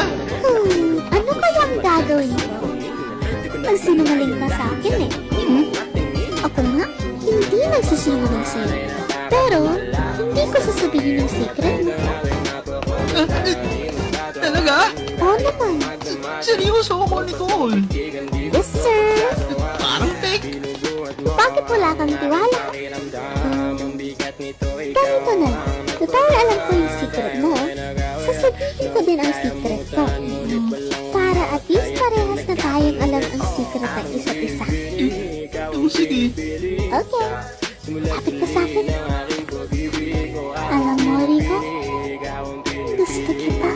Hmm, ano kaya ang gagawin ko? Nagsinungaling ka sa akin eh. Hmm? Ako nga, hindi nagsisinungaling sa'yo. Pero, hindi ko sasabihin ng secret mo. Ah, eh, talaga? Oo naman. Seryoso ako, Nicole. Yes, sir. Parang fake. Bakit wala kang tiwala? Um, ganito na lang. Total alam ko yung secret mo ko din ang secret. Para at least parehas na tayong alam ang secret ng isa't isa. Mm. Oh, sige. Okay. Kapit ka sa akin. Alam mo, Rico, gusto kita.